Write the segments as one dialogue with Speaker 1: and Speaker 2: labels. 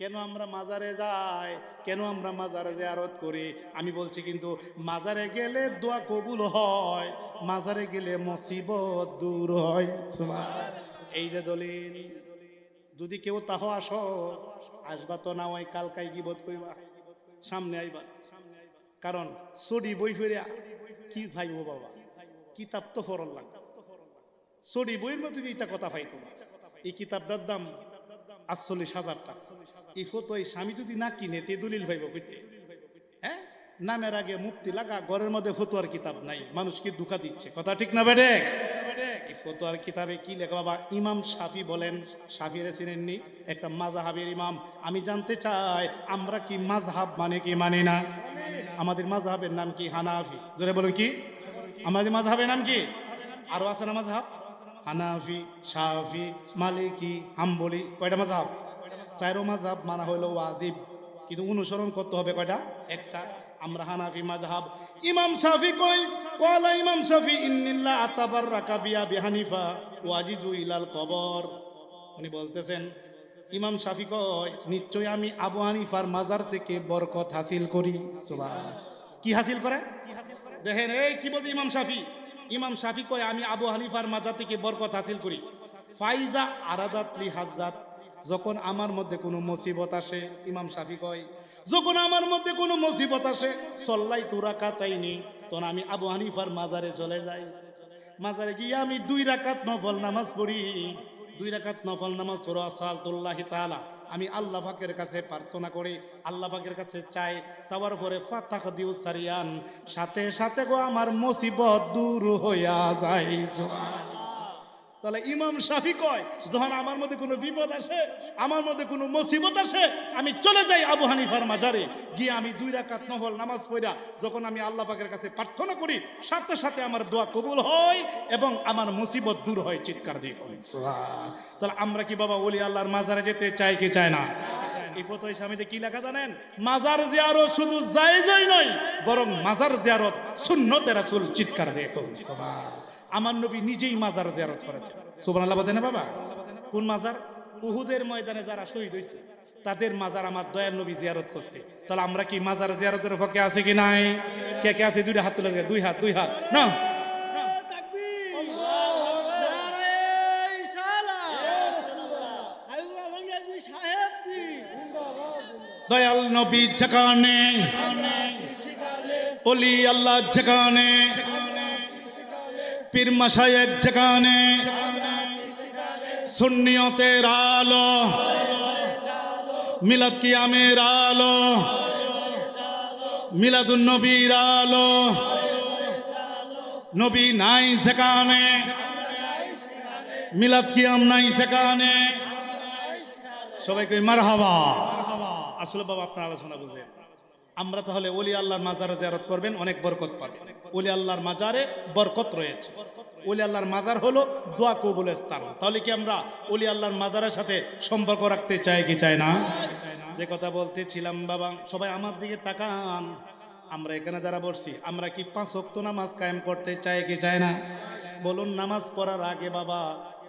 Speaker 1: কেন আমরা মাজারে যাই? কেন আমরা মাজারে জিয়ারত করি? আমি বলছি কিন্তু মাজারে গেলে দোয়া কবুল হয়, মাজারে গেলে মুসিবত দূর হয়। এই যে দলিল, যদি কেউ তাহ আসো, আসবা তো না ওই কালকাই গিবত কইবা? সামনে আইবা। কারণ সডি বই ফিরিয়া কি ভাইব বাবা? কিতাব তো ফরল লাগবে। সডি বইয়ের মধ্যে কথা পাইতো এই কিতাবটার দাম আটচল্লিশ হাজার টাকা এই ফটো এই স্বামী যদি না কিনে, তে দলিল ভাইব কইতে। হ্যাঁ? নামের আগে মুক্তি লাগা, ঘরের মধ্যে ফতুয়ার কিতাব নাই। মানুষকে দুঃখা দিচ্ছে। কথা ঠিক না বেডে? ফতুয়ার কিতাবে কি লেখা? বাবা, ইমাম শাফি বলেন, শাফিরে চিনেননি? একটা মাজাহাবের ইমাম। আমি জানতে চাই, আমরা কি মাযহাব মানে কি, মানি না? আমাদের মাযহাবের নাম কি হানাফি? জোরে বলুন কি? আমাদের মাযহাবের নাম কি? আরও আছে না মাযহাব? হানাফি, শাফি, মালিকি, হাম্বলি, কয়টা মাযহাব? চারো মাযহাব মানা হলো ওয়াজিব। কিন্তু অনুসরণ করতে হবে কয়টা? একটা। আমরা হানাফি মাযহাব। ইমাম শাফি কই? কলা ইমাম শাফি ইন্নিল্লাহ আতাবাররাকা বিয়া বিহানিফা ওয়াজিজু ইলাল কবর। উনি বলতেছেন, ইমাম শাফি কয় নিশ্চয় আমি আবু হানিফার মাজার থেকে বরকত হাসিল করি। সুবহান কি হাসিল করে? দেখেন, এই কি বলতে ইমাম শাফি? ইমাম শাফি কয়, আমি আবু হানিফার মাজার থেকে বরকত হাসিল করি। ফাইজা আরাদাতলি হাজাত যখন আমার মধ্যে কোনো মুসিবত আসে, ইমাম শাফি কয়, যখন আমার মধ্যে কোনো মুসিবত আসে, সল্লাই তুরা কাতাইনি তখন আমি আবু হানিফার মাজারে চলে যাই। মাজারে গিয়ে আমি দুই রাকাত নফল নামাজ পড়ি। দুই রাকাত নফল নামাজ পড়ো আসাল আসালতুল্লাহি তাআলা। আমি আল্লাহ পাকের কাছে প্রার্থনা করি, আল্লাহ পাকের কাছে চাই, চাওয়ার পরে ফাতাহ দিউ সারিয়ান, সাথে সাথে গো আমার মুসিবত দূর হইয়া যায়। তাহলে ইমাম শাফি কয় যখন আমার মধ্যে কোনো বিপদ আসে আমার মধ্যে কোনো মুসিবত আসে আমি চলে যাই আবু হানিফার মাজারে। গিয়ে আমি দুই রাকাত নফল নামাজ পড়া যখন আমি আল্লাহ পাকের কাছে প্রার্থনা করি সাথে সাথে আমার দোয়া কবুল হয় এবং আমার মুসিবত দূর হয় চিৎকার দিয়ে করি। তাহলে আমরা কি বাবা ওলি আল্লাহর মাজারে যেতে চাই কি চায় না? এই ফটো স্বামীতে কি লেখা জানেন? মাজার জিয়ারত শুধু জায়েজই নয় বরং মাজার জিয়ারত সুন্নতে রাসূল চিৎকার দিয়ে সুবহান। আমার নবী নিজেই মাজার জিয়ারত করেছেন সুবহানাল্লাহ বলেন না বাবা? কোন মাজার? উহুদের ময়দানে যারা শহীদ হয়েছে, তাদের মাজার আমার দয়াল নবী জিয়ারত করছে। তাহলে আমরা কি মাজার জিয়ারতের পক্ষে আছে কি নাই? কে কে আছে? দুইটা হাত তুলে দুই হাত দুই হাত। না। দয়াল নবী যেখানে, অলি আল্লাহ যেখানে পীর মাসায়েক যেখানে সুন্নিয়তের আলো। মিলাদ কিয়ামের আলো। মিলাদুন নবীর আলো। নবী নাই সেখানে। মিলাদ কিয়াম নাই সেখানে। সবাইকে মার হাবা আসলে বাবা, আপনার আলোচনা বুঝেন। আমরা তাহলে ওলি আল্লাহর মাজারে জিয়ারত করবেন, অনেক বরকত পাবেন। ওলি আল্লাহর মাজারে বরকত রয়েছে। ওলি আল্লাহর মাজার হলো দোয়া কবুলের স্থান। তাহলে কি আমরা ওলি আল্লাহর মাজারের সাথে সম্পর্ক রাখতে চাই কি চাই না? যে কথা বলতেছিলাম, বাবা, সবাই আমার দিকে তাকান। আমরা এখানে যারা বসছি, আমরা কি পাঁচ ওয়াক্ত নামাজ কায়েম করতে চাই কি চাই না? বলুন, নামাজ পড়ার আগে বাবা,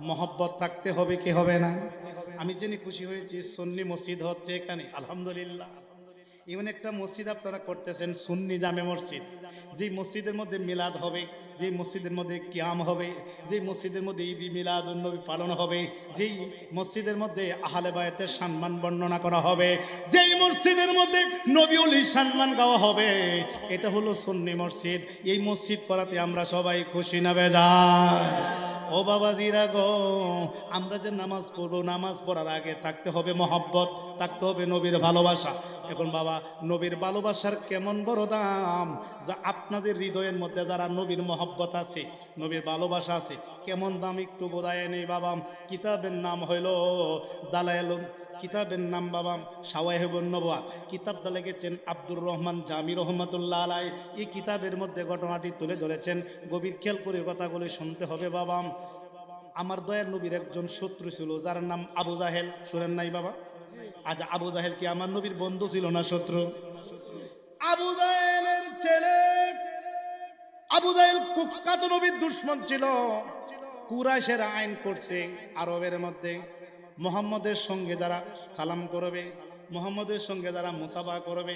Speaker 1: মহব্বত থাকতে হবে কি হবে না? আমি জেনে খুশি হয়েছি, সুন্নি মসজিদ হচ্ছে এখানে। আলহামদুলিল্লাহ। এমন একটা মসজিদ আপনারা করতেছেন সুন্নি জামে মসজিদ। যে মসজিদের মধ্যে মিলাদ হবে যে মসজিদের মধ্যে কিয়াম হবে যে মসজিদের মধ্যে ঈদ মিলাদ উন্নবী পালন হবে, যেই মসজিদের মধ্যে আহলে বায়াতের সম্মান বর্ণনা করা হবে, যেই মসজিদের মধ্যে নবী অলি সম্মান গাওয়া হবে, এটা হলো সুন্নি মসজিদ। এই মসজিদ করাতে আমরা সবাই খুশি না বেজার। ও বাবা জিরা গো, আমরা যে নামাজ পড়ব, নামাজ পড়ার আগে থাকতে হবে মহব্বত, থাকতে হবে নবীর ভালোবাসা। এখন বাবা, নবীর ভালোবাসার কেমন বড় দাম? যা আপনাদের হৃদয়ের মধ্যে যারা নবীর মহব্বত আছে, নবীর ভালোবাসা আছে, কেমন দাম একটু বোধায় নেই বাবা। কিতাবের নাম হইল দালায়ালম কিতাবের নাম বাবা সাওয়াহেবন নবাব কিতাবটা লিখেছেন আব্দুর রহমান জামি রহমতুল্লাহ আলাই এই কিতাবের মধ্যে ঘটনাটি তুলে ধরেছেন। গভীর খেয়াল করে কথাগুলি শুনতে হবে বাবা। আমার দয়ার নবীর একজন শত্রু ছিল, যার নাম আবু জাহেল। শুনেন নাই বাবা? আজ আবু জাহেল কি আমার নবীর বন্ধু ছিল না শত্রু? আবু জাহেলের ছেলে। আবু জাহেল কুখ্যাত নবীর দুশ্মন ছিল। কুরাইশের আইন করছে আরবের মধ্যে। মোহাম্মদের সঙ্গে যারা সালাম করবে, মোহাম্মদের সঙ্গে যারা মুসাফা করবে,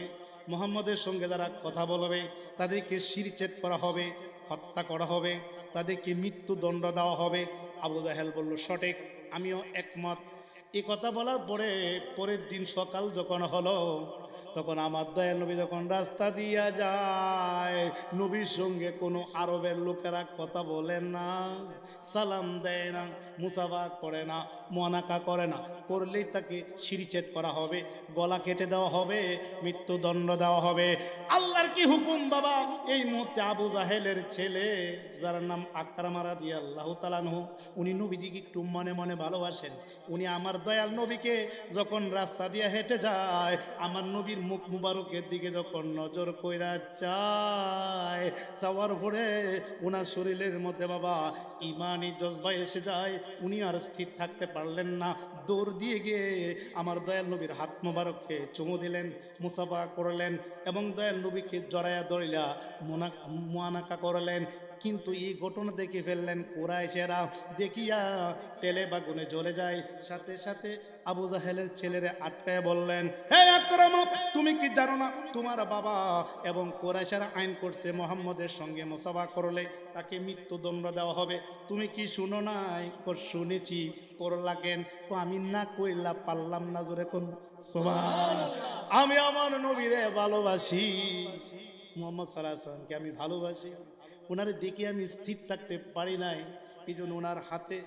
Speaker 1: মোহাম্মদের সঙ্গে যারা কথা বলবে, তাদেরকে শিরচেদ করা হবে, হত্যা করা হবে, তাদেরকে মৃত্যুদণ্ড দেওয়া হবে। আবু জাহেল বলল, সঠিক, আমিও একমত। এ কথা বলার পরে, পরের দিন সকাল যখন হলো, তখন আমার দয়াল নবী যখন রাস্তা দিয়া যায়, নবীর সঙ্গে কোনো আরবের লোকেরা কথা বলে না, সালাম দেয় না, মুসাফা করে না, মনাকা করে না। করলেই তাকে সিরিচেদ করা হবে, গলা কেটে দেওয়া হবে, মৃত্যুদণ্ড দেওয়া হবে। আল্লাহর কি হুকুম বাবা? এই মুহূর্তে আবু জাহেলের ছেলে, যার নাম আকরামারা দিয়ে আল্লাহ তালানহু উনি নবীজিকে একটু মনে মনে ভালোবাসেন। উনি আমার দয়াল নবীকে যখন রাস্তা দিয়ে হেঁটে যায়, আমার নবীর মুখ মুবারকের দিকে যখন নজর কইরা চায় চাওয়ার ভরে ওনার শরীরের মধ্যে বাবা ইমানি জজবা এসে যায়। উনি আর স্থির থাকতে পারলেন না। দৌড় দিয়ে গিয়ে আমার দয়াল নবীর হাত মোবারককে চুমু দিলেন, মুসাফা করলেন এবং দয়াল নবীকে জড়াইয়া দড়িলা মোনা মোয়ানাকা করলেন। কিন্তু এই ঘটনা দেখে ফেললেন কোরাইশেরা। দেখিয়া তেলে বাগুনে জ্বলে যায়। সাথে সাথে আবু জাহেলের ছেলেরে আটকায় বললেন, হে আকরাম তুমি কি জানো না তোমার বাবা এবং কোরাইশেরা আইন করছে মোহাম্মদের সঙ্গে মোসাফা করলে? তাকে মৃত্যুদণ্ড দেওয়া হবে। তুমি কি শুনো নাই? শুনেছি। কর লাগেন। তো আমি না কইলা পারলাম না জোরে কোন। আমি আমার নবীরে ভালোবাসি। মোহাম্মদ সাল্লাহ সাল্লামকে আমি ভালোবাসি। ওনারে দেখে আমি স্থির থাকতে পারি নাই। এই জন্য ওনার হাতে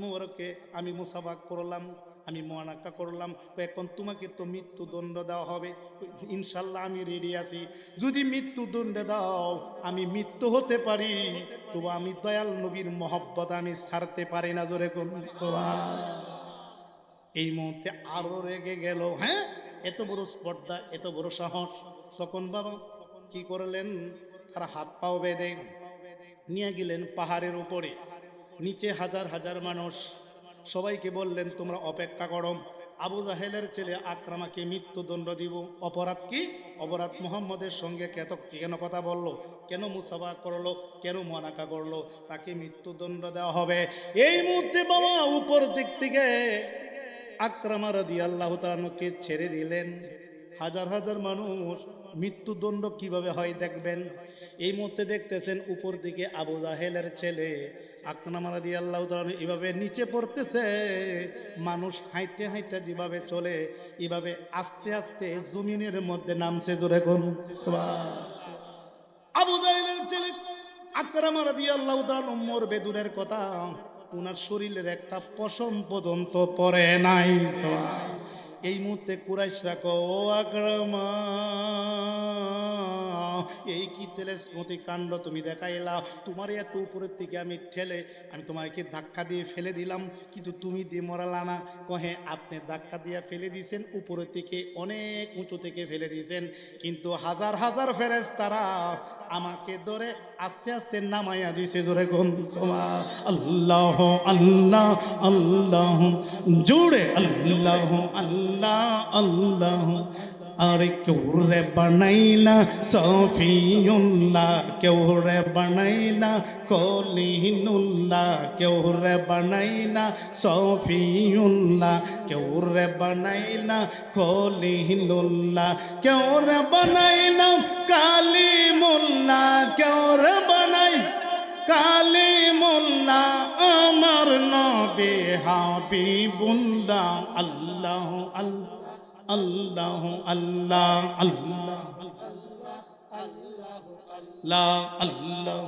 Speaker 1: মোবারককে আমি মুসাফা করলাম, আমি মহানাক্কা করলাম। এখন তোমাকে তো মৃত্যুদণ্ড দেওয়া হবে। ইনশাল্লাহ আমি রেডি আছি। যদি মৃত্যুদণ্ড দাও, আমি মৃত্যু হতে পারি। তবু আমি দয়াল নবীর মহব্বত আমি ছাড়তে পারি না জোরে এই মুহূর্তে আরও রেগে গেল হ্যাঁ? এত বড় স্পর্ধা, এত বড় সাহস। তখন বাবা কি করলেন? তারা হাত পাও বেঁধে নিয়ে গেলেন পাহাড়ের উপরে। নিচে হাজার হাজার মানুষ। সবাইকে বললেন, তোমরা অপেক্ষা করো। আবু জাহেলের ছেলে আকরামাকে মৃত্যুদণ্ড দিব। অপরাধ কি? অপরাধ মোহাম্মদের সঙ্গে কেত, কেন কথা বলল? কেন মুসাফা করল? কেন মনাকা করল? তাকে মৃত্যুদণ্ড দেওয়া হবে। এই মুহূর্তে বাবা উপর দিক থেকে আকরামা রাদি আল্লাহ ছেড়ে দিলেন। হাজার হাজার মানুষ মৃত্যুদণ্ড কীভাবে হয় দেখবেন? এই মুহূর্তে দেখতেছেন উপর দিকে আবু জাহেলের ছেলে আকরামা রাদি আল্লাহ এভাবে নিচে পড়তেছে। মানুষ হাইটে হাইটে যেভাবে চলে, এভাবে আস্তে আস্তে জমিনের মধ্যে নামছে জোরে কোন। আবু জাহেলের ছেলে আকরামা রাদি আল্লাহ মরবে দূরের কথা। ওনার শরীরের একটা পশম পর্যন্ত পরে নাই। এই মুহূর্তে কুরাইশরা কো ও আগ্রমা এই কি তেলে স্মৃতি কাণ্ড তুমি দেখাইলা? তোমার এত উপরের থেকে আমি ঠেলে, আমি তোমাকে ধাক্কা দিয়ে ফেলে দিলাম, কিন্তু তুমি দিয়ে মরালা না। কহে, আপনি ধাক্কা দিয়ে ফেলে দিয়েছেন, উপরের থেকে অনেক উঁচু থেকে ফেলে দিয়েছেন। কিন্তু হাজার হাজার ফেরেস তারা আমাকে ধরে আস্তে আস্তে নামাইয়া দিছে ধরে গম আল্লাহ আল্লাহ আল্লাহ, জুড়ে আল্লাহ আল্লাহ আল্লাহ আরে কেউ রে বানাইলা, সফিউল্লাহ কেউ রে বানাইলা, কলিনুল্লাহ কেউ রে বানাইলা, সফিউল্লাহ কেউ রে বানাইলা, কলিনুল্লাহ কেউ রে বানাইলা, কালিমুল্লাহ কেউ রে বানাই, কালিমুল্লাহ, আমার নবে হাবিবুল্লাহ, আল্লাহ আল্লাহ। আল্লাহ আল্লাহ আল্লাহ আল্লাহ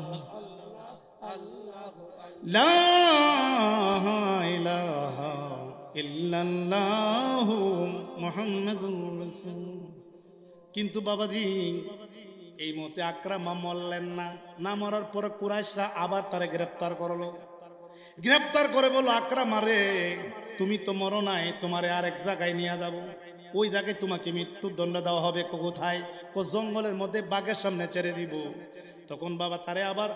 Speaker 1: কিন্তু বাবাজি, এই মতে আক্রামা মরলেন না। না মরার পরে কুরাইশরা আবার তারা গ্রেপ্তার করল। গ্রেপ্তার করে বলো আক্রামা রে, তুমি তো মরো নাই, তোমারে আরেক জায়গায় নিয়ে যাব। ওই জায়গায় তোমাকে মৃত্যুদণ্ড দেওয়া হবে কোথায়? কো জঙ্গলের মধ্যে বাঘের সামনে ছেড়ে দিব। তখন বাবা তারে আবার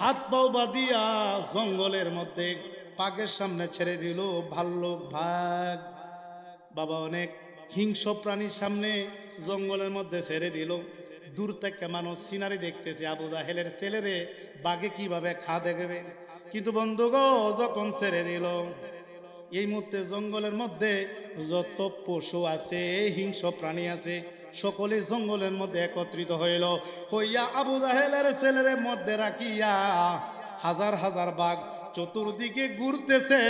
Speaker 1: হাত পাও বাঁধিয়া জঙ্গলের মধ্যে বাঘের সামনে ছেড়ে দিল। ভাল্লুক ভাগ। বাবা অনেক হিংস্র প্রাণীর সামনে জঙ্গলের মধ্যে ছেড়ে দিল। দূর থেকে মানুষ সিনারি দেখতেছে, আবু জাহেলের ছেলেরে বাঘে কীভাবে খা দেখবে কিন্তু বন্ধুগো, যখন ছেড়ে দিল এই মুহূর্তে জঙ্গলের মধ্যে যত পশু আছে, হিংস্র প্রাণী আছে, সকলে জঙ্গলের মধ্যে একত্রিত হইল। হইয়া আবু জাহেলের ছেলের মধ্যে রাখিয়া হাজার হাজার বাঘ চতুর্দিকে ঘুরতেছে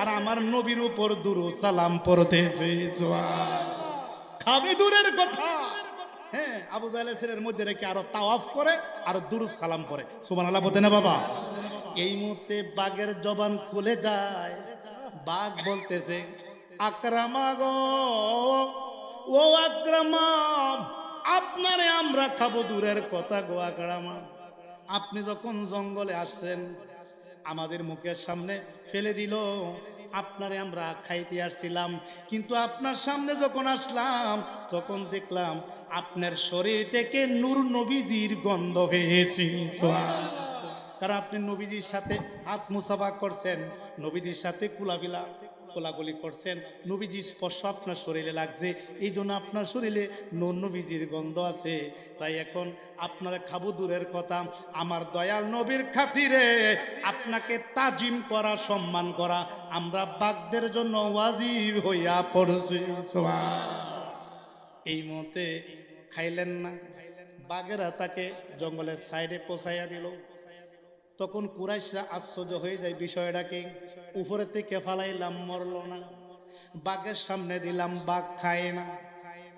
Speaker 1: আর আমার নবীর উপর দুরু সালাম পড়তেছে। খাবে দূরের কথা। হ্যাঁ আবু জাহেলের ছেলের মধ্যে রেখে আরও তাওয়াফ করে, আর দুরু সালাম করে সুমান আল্লাহ বলতে না বাবা? এই মুহূর্তে বাঘের জবান খুলে যায়। বাঘ বলতেছে, আক্রামা গো, ও আক্রামা, আপনারে আমরা খাব দূরের কথা গো আক্রামা। আপনি যখন জঙ্গলে আসছেন, আমাদের মুখের সামনে ফেলে দিল, আপনারে আমরা খাইতে আসছিলাম। কিন্তু আপনার সামনে যখন আসলাম, তখন দেখলাম আপনার শরীর থেকে নূর নবীজির গন্ধ পেয়েছি কারণ আপনি নবীজির সাথে হাত মুসাফা করছেন, নবীজির সাথে কুলাবিলা কোলাগুলি করছেন, নবীজির স্পর্শ আপনার শরীরে লাগছে, এই জন্য আপনার শরীরে নবীজির গন্ধ আছে। তাই এখন আপনার খাব দূরের কথা, আমার দয়াল নবীর খাতিরে আপনাকে তাজিম করা, সম্মান করা, আমরা বাগদের জন্য ওয়াজিব হইয়া পড়ছি। এই মতে খাইলেন না বাঘেরা তাকে জঙ্গলের সাইডে পৌঁছাইয়া দিল। তখন কুরাইশরা আশ্চর্য হয়ে যায় বিষয়টাকে। উপরে থেকে ফালাইলাম, মরল না। বাঘের সামনে দিলাম, বাঘ খায় না।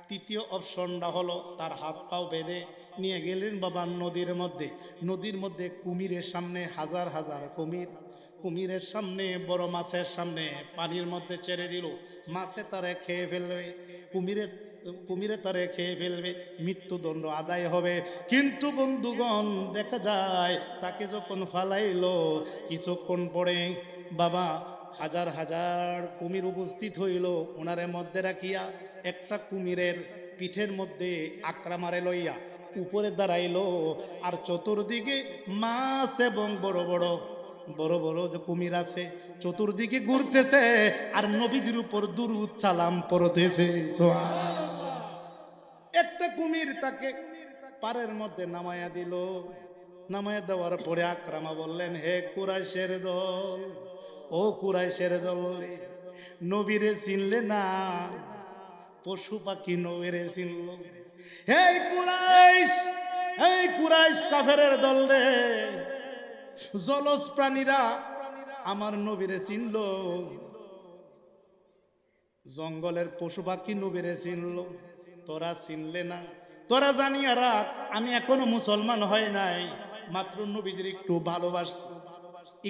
Speaker 1: তৃতীয় অপশনটা হলো তার হাত পাও বেঁধে নিয়ে গেলেন বাবা নদীর মধ্যে। নদীর মধ্যে কুমিরের সামনে, হাজার হাজার কুমির। কুমিরের সামনে, বড় মাছের সামনে পানির মধ্যে ছেড়ে দিল। মাছে তারে খেয়ে ফেলবে কুমিরের কুমিরে তারে খেয়ে ফেলবে, মৃত্যুদণ্ড আদায় হবে। কিন্তু বন্ধুগণ, দেখা যায় তাকে যখন ফালাইলো, কিছুক্ষণ পরে বাবা হাজার হাজার কুমির উপস্থিত হইল ওনারে মধ্যে রাখিয়া একটা কুমিরের পিঠের মধ্যে আকরা মারে লইয়া উপরে দাঁড়াইলো। আর চতুর্দিকে মাছ এবং বড় বড় বড় বড় যে কুমির আছে, চতুর্দিকে ঘুরতেছে, আর নবীদের উপর দুরুদ সালাম পড়তেছে। একটা কুমির তাকে পারের মধ্যে নামায়া দিল। নামায়া দেওয়ার পরে আক্রামা বললেন, হে কুরাইশের দল, ও কুরাইশের দল, নবীরে চিনলে না, পশু পাখি নবীরে চিনল। হে কুরাইশ এই কুরাইশ কাফেরের দল রে, জলজ প্রাণীরা আমার নবীরে চিনল। জঙ্গলের পশু পাখি নবীরে চিনল। তোরা চিনলে না। তোরা জানিয়া রাখ আমি এখনও মুসলমান হয় নাই। মাত্র নবীদের একটু ভালোবাস।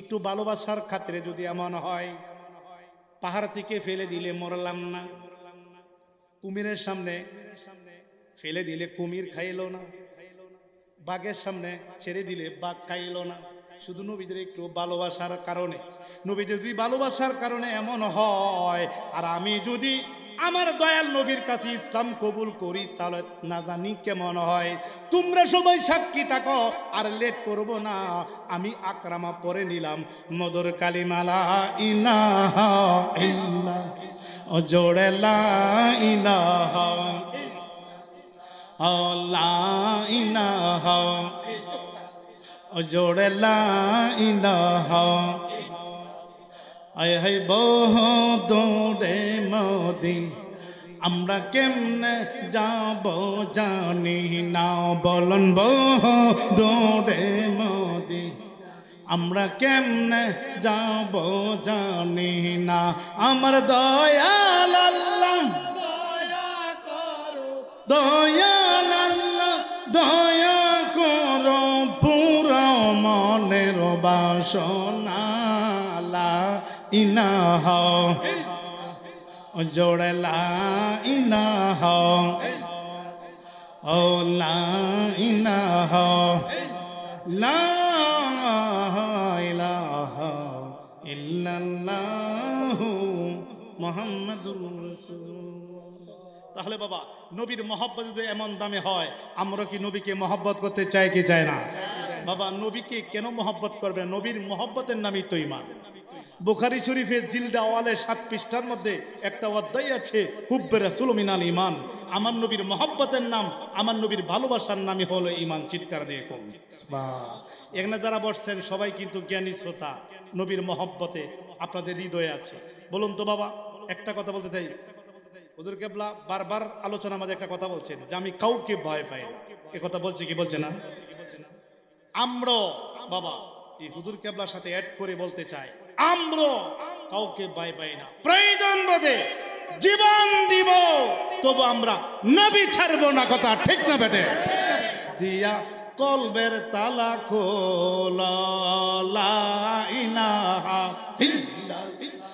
Speaker 1: একটু ভালোবাসার খাতিরে যদি এমন হয়, পাহাড় থেকে ফেলে দিলে মরলাম না। কুমিরের সামনে ফেলে দিলে কুমির খাইলো না। বাঘের সামনে ছেড়ে দিলে বাঘ খাইলো না। শুধু নবীদের একটু ভালোবাসার কারণে। নবীদের যদি ভালোবাসার কারণে এমন হয়, আর আমি যদি আমার দয়াল নবীর কাছে ইসলাম কবুল করি, তাহলে না জানি কেমন হয়। তোমরা সবাই সাক্ষী থাকো, আর লেট করব না। আমি আক্রামা পরে নিলাম। মদর কালিমালা ও জোড়ে ইলাহা ও জোড়ে লা ইলাহা আয় হাই বহু দৌড়ে মোদি, আমরা কেমনে যাব জানি না, বলন বহু দৌড়ে মোদি, আমরা কেমনে যাব জানি না, আমার দয়াল আল্লাহ। দয়াল দয়া করো পুরা মনের বাসনা। জোড়ে লা ও লা লা তাহলে বাবা, নবীর মহব্বত যদি এমন দামে হয়, আমরা কি নবীকে মহব্বত করতে চাই কি চাই না? বাবা, নবীকে কেন মহব্বত করবে? নবীর মহব্বতের নামই তো ইমান বুখারি শরীফের জিলদা ওয়ালে সাত পৃষ্ঠার মধ্যে একটা অধ্যায় আছে, হুব্বে রাসুল মিনাল ইমান আমার নবীর মহব্বতের নাম, আমার নবীর ভালোবাসার নামই হলো ইমান চিৎকার দিয়ে কম। এখানে যারা বসছেন, সবাই কিন্তু জ্ঞানী শ্রোতা, নবীর মহব্বতে আপনাদের হৃদয়ে আছে। বলুন তো বাবা, একটা কথা বলতে চাই। হুজুর কেবলা, বারবার আলোচনা মাঝে একটা কথা বলছেন যে আমি কাউকে ভয় পাই। এ কথা বলছে কি বলছে না? আমরা বাবা, এই হুজুর কেবলার সাথে অ্যাড করে বলতে চাই। আমরা কাউকে বাই বাই না। প্রয়োজন বোধে জীবন দিব, তবু আমরা নবী ছাড়বো না কথা, ঠিক না বেটে? দিয়া কলবের তালা খোলা ইলাহা ইল্লাল্লাহ